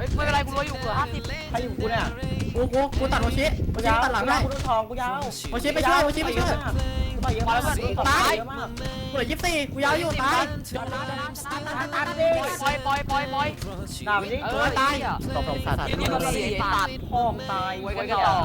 ฮ้ยไม่เป็นไรกูรวยอยู่เหลือห้าสิบใครอยู่กูเนี่ยกูกูกูตัดโมชิโมกูชิยาวตัดหลังได้กูโดนทองกูยาวโมชิไปช่วยโมชิไปช่วยต่อยเยอะมากต่อยเยอะมากกูเหลือยี่สิบสี่กูยาวอยู่ตายตัดดิปล่อยปล่อยปล่อยปล่อยด่ามันดิเออตายอะตบตบสัตว์ทีนี้มันเสียตัดพ่อมตายไว้กันต่อ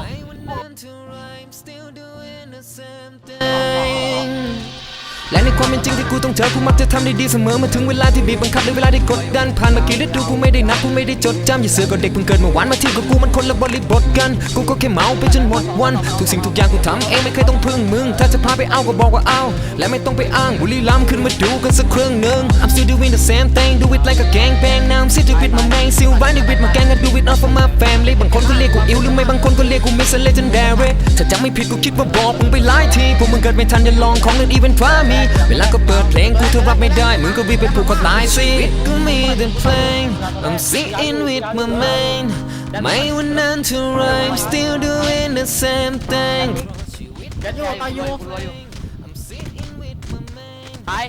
และในความเป็นจริงที่กูต้องเจอกูมักจะทำได้ดีเสมอมาถึงเวลาที่บีบบังคับหรือเวลาที่กดดันผ่านมากี่ฤดูกูไม่ได้นับกูไม่ได้จดจำอย่าเสือกกับเด็กเพิ่งเกิดเมื่อวานมาที่กับกูมันคนละบริบทกันกูก็แค่เมาไปจนหมดวันทุกสิ่งทุกอย่างกูทำเองไม่เคยต้องพึ่งมึงถ้าจะพาไปเอาก็บอกว่าเอาและไม่ต้องไปอ้างบุรีล้ำขึ้นมาดูกันสักครึ่งหนึ่ง I'm still doing the same thing do it like a gang bang now I'm sitting with my main still riding with my gang I do it all for my family บางคนก็เรียกกูอิวหรือไม่บางคนก็เรียกกู Mr. Legendary ถ้าจำไม่ผิดกูคิดว่าบอกมึงไปหลายทีพวกมึงเกิดไม่ทันอย่าลองของเล่นอีเวนต์ฟ้ามีเวลาก็เปิดเพลงกูถ้ารับไม่ได้มึงก็รีบไปปลูกคอตายสิก็มีแต่เพลง I'm sitting with my main ไม่วันนั้นเท่าไร I'm still doing the same thing ยัดอยู่ตายอยู่กูรวยอยู่ตาย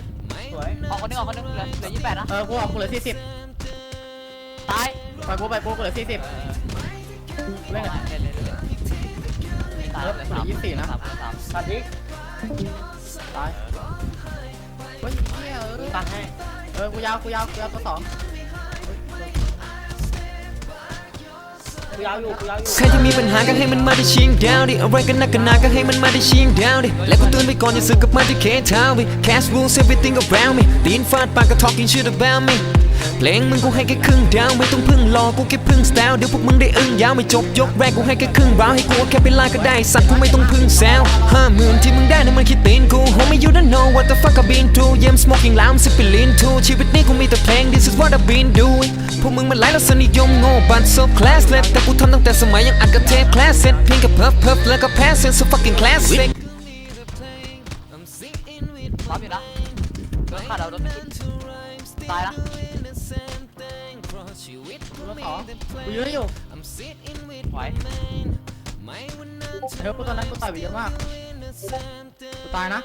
สวยออกคนนึงออกคนนึงเหลือเหลือยี่สิบแปดนะ เออกูออกกูเหลือสี่สิบ ตายไปกูไปกูกูเหลือสี่สิบเล่นไงตายเหลือสามยี่สิบสี่นะสามสามตัดดิตายเฮ้ยเหี้ยเออตัดให้เออกูยาวกูยาวกูยาวตัวสองกูยาวอยู่กูยาวอยู่ใครที่มีปัญหาก็ให้มันมาได้ชิงดาวดิอะไรกันนักกันหนาก็ให้มันมาได้ชิงดาวดิและกูเตือนไปก่อนอย่าสึกกับมาที่เคทาวิ Cash rules everything around me ตีนฟาดปากก็ talking shit about me เพลงมึงกูให้แค่ครึ่งดาวไม่ต้องพึ่งรอกูแค่พึ่งสไตล์เดี๋ยวพวกมึงได้อึ้งยาวไม่จบยกแรกกูให้แค่ครึ่งราวให้กูแค่ไปไล่ก็ได้สัตว์กูไม่ต้องพึ่งแซวห้าหมื่นที่มึงได้นั่นมันคิดตีนกู Homie you don't know what the fuck I've been through Yeah I'm smoking loud I'm sipping lean too ชีวิตนี้กูมีแต่เพลง This is what I've been doing พวกมึงมันไล่แล้วสนิยมโง่ but so classless แต่กูทำตั้งแต่สมัยยังอัดกับเทปคลาสเซ็ตเพียงแค่เพิร์ฟเพิร์ฟแล้วก็ pass it so fucking classic รับอยู่นะโดนขาดเราโดนไม่กินตายนะ ตัวสองกูยื้ออยู่ไหวเฮ้ยกูตอนนั้นกูต่อยไปเยอะมาก กูตายนะ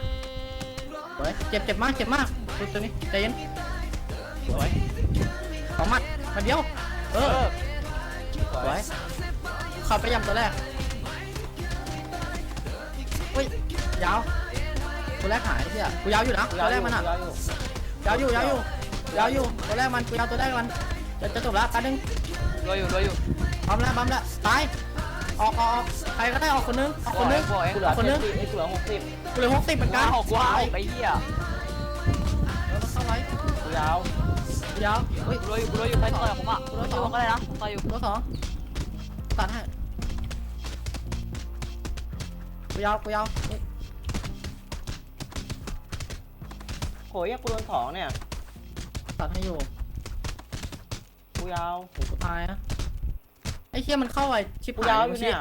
สวยเจ็บเจ็บมากเจ็บมากกูตัวนี้ใจเย็นสวยสองหมัดหมัดเดียว เออสวยเข้าไปยำตัวแรกเฮ้ยยาวตัวแรกหายเพี่ยกูยาวอยู่นะกูตัยาววแรกมันอะยาวอยู่ยาวอยู่ยาวอยู่ตัวแรกมันกูยาวตัวแรกมัน จะจะจบแล้วแป๊บนึงรวยอยู่รวยอยู่บัมแล้วบัมแล้วตายออกออกออกใครก็ได้ออกคนนึงออกคนนึง บอยกูเหลือออกคนนึงเจ็ดสิบไอ้กูเหลือหกสิบกูเหลือหกสิบเหมือนกันหกว้าวไอ้เหี้ยเออมันเข้าไว้กูยาวยาวเฮ้ยรวยอยู่รวยอยู่ใครต่อยผมอะรวยอยู่ก็ได้นะต่อยอยู่ตัวสองตัดให้กูยาวกูยาวเฮ้ยโหยกูโดนถองเนี่ยตัดให้อยู่ กูยาวโหกูตายนะไอ้เชี่ยมันเข้าไอ้ชิบกูหายยาวอโมยู่ชิเนี่ย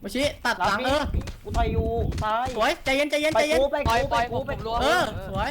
โมชิตัดหลังรับดิเออกูต่อยอยู่ตายสวยใจเย็นใจเย็นไปใจเย็นกูไปปล่อยกูปไปล่อยผกูมไปผมรวมเออสวย